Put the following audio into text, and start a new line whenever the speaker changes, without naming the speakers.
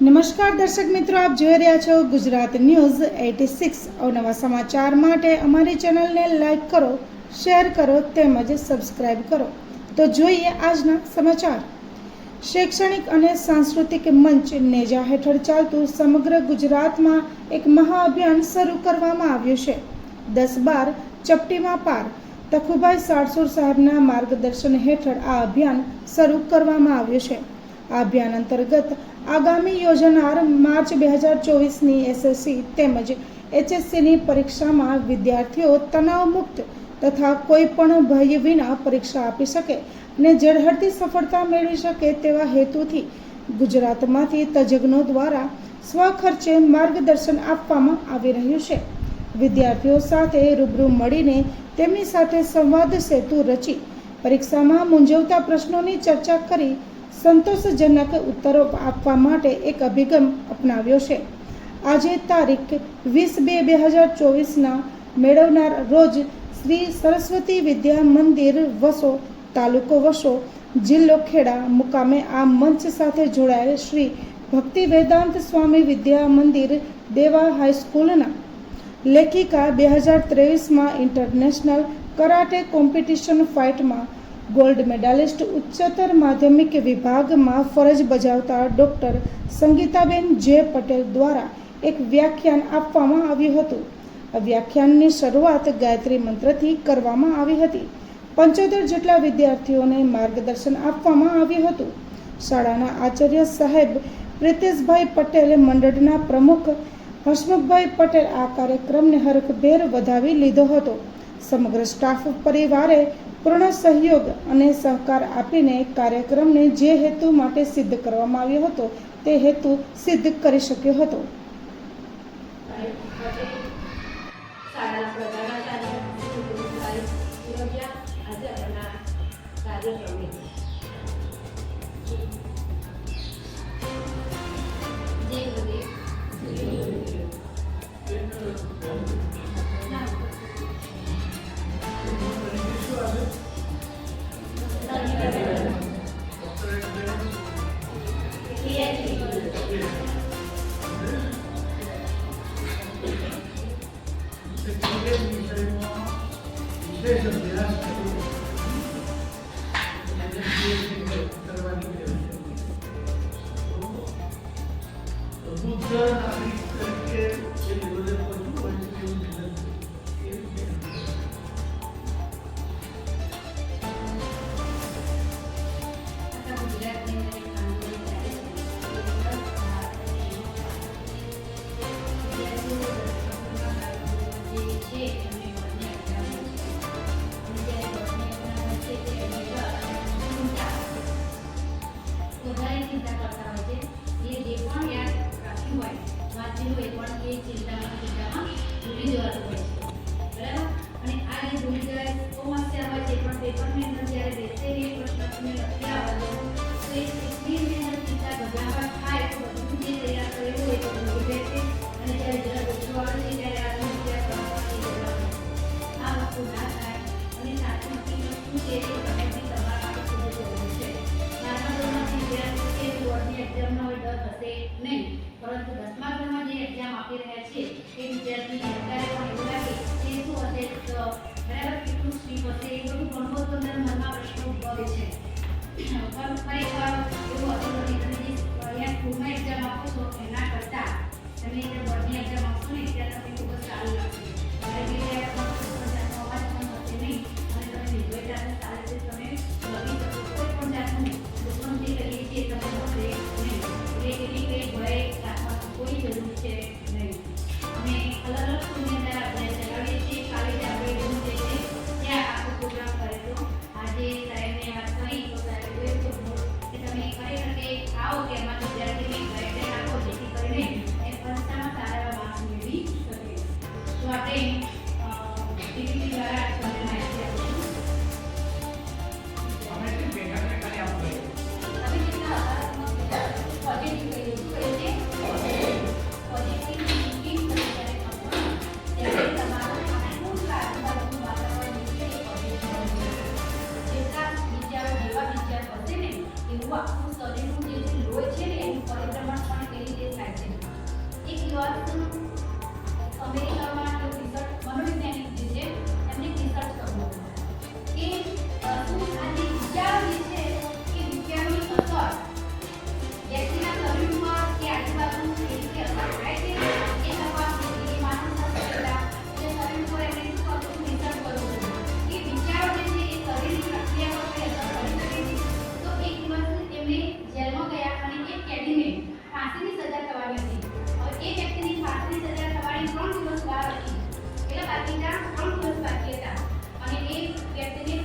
નમસ્કાર દર્શક મિત્રો, આપ જોઈ રહ્યા છો ગુજરાત ન્યૂઝ એટી સિક્સ અવનવા સમાચાર માટે અમારી ચેનલને લાઈક કરો, શેર કરો તેમજ સબસ્ક્રાઈબ કરો. તો જોઈએ આજના સમાચાર. શૈક્ષણિક અને સાંસ્કૃતિક મંચ નેજા હેઠળ ચાલતું સમગ્ર ગુજરાતમાં એક મહાઅભિયાન શરૂ કરવામાં આવ્યું છે. દસ બાર ચપટીમાં પાર. તખુભાઈ સાળસુર સાહેબના માર્ગદર્શન હેઠળ આ અભિયાન શરૂ કરવામાં આવ્યું છે. આ અભિયાન અંતર્ગત આગામી યોજાનાર માર્ચ બે હજાર ચોવીસની એસએસસી તેમજ એચએસસીની પરીક્ષામાં વિદ્યાર્થીઓ તણાવમુક્ત તથા કોઈ પણ ભય વિના પરીક્ષા આપી શકે અને ઝળહળતી સફળતા મેળવી શકે તેવા હેતુથી ગુજરાતમાંથી તજજ્ઞો દ્વારા સ્વખર્ચે માર્ગદર્શન આપવામાં આવી રહ્યું છે. વિદ્યાર્થીઓ સાથે રૂબરૂ મળીને તેમની સાથે સંવાદ સેતુ રચી પરીક્ષામાં મૂંઝવતા પ્રશ્નોની ચર્ચા કરી સંતોષજનક ઉત્તરો આપવા માટે એક અભિગમ અપનાવ્યો છે. આજે તારીખ વીસ બે બે હજાર ચોવીસના મેળવનાર રોજ શ્રી સરસ્વતી વિદ્યા મંદિર વસો, તાલુકો વસો, જિલ્લો ખેડા મુકામે આ મંચ સાથે જોડાયેલ શ્રી ભક્તિ વેદાંત સ્વામી વિદ્યા મંદિર દેવા હાઈસ્કૂલના લેખિકા બે હજાર ત્રેવીસમાં ઇન્ટરનેશનલ કરાટે કોમ્પિટિશન ફાઇટમાં ગોલ્ડ મેડાલિસ્ટ ઉચ્ચતર માધ્યમિક વિભાગમાં ફરજ બજાવતા ડૉક્ટર સંગીતાબેન જે પટેલ દ્વારા એક વ્યાખ્યાન આપવામાં આવ્યું હતું. વ્યાખ્યાનની શરૂઆત ગાયત્રી મંત્રથી કરવામાં આવી હતી. પંચોતેર જેટલા વિદ્યાર્થીઓને માર્ગદર્શન આપવામાં આવ્યું હતું. શાળાના આચાર્ય સાહેબ પ્રિતેશભાઈ પટેલ મંડળના પ્રમુખ હસમુખભાઈ પટેલ આ કાર્યક્રમને હરખભેર વધાવી લીધો હતો. સમગ્ર સ્ટાફ પરિવારે પૂર્ણ સહયોગ અને સહકાર આપીને કાર્યક્રમને જે હેતુ માટે સિદ્ધ કરવામાં આવ્યો હતો, તે હેતુ સિદ્ધ કરી શક્યો હતો.
કાર્યક્રમે Thank you. વધારે ચિંતા કરતા હોય છે. એ જે પણ યાદ રાખ્યું હોય વાંચ્યું હોય પણ એ ચિંતામાં ચિંતામાં ભૂલી જવાનું હોય છે. બરાબર? અને આ જે ભૂલી જાય સમસ્યા હોય છે. એ વિદ્યાર્થી અત્યારે પણ એવું લાગે કે શું હશે? બરાબર કેટલું સ્લીપ હશે? એ બધું ઘણું બધું અંદર મનમાં પ્રશ્નો ઉદભવે છે. પણ ખરેખર એવું હતું નથી તમે જે અહીંયા સ્કૂલમાં એક્ઝામ આપો છો, એના કરતાં તમે જે બોર્ડની એક્ઝામ આપશો ને ત્યારે તમને ખૂબ જ સારું લાગશે. કારણ કે અવાજ પણ થશે નહીં. અને તમે નિર્ભયતાથી what? એક કેદીને ફાંસીની સજા થવાની હતી. હવે એ વ્યક્તિની ફાંસીની સજા થવાની ત્રણ
દિવસ વાર હતી. એટલે બાકીના
ત્રણ દિવસ બાકી હતા. અને એ વ્યક્તિને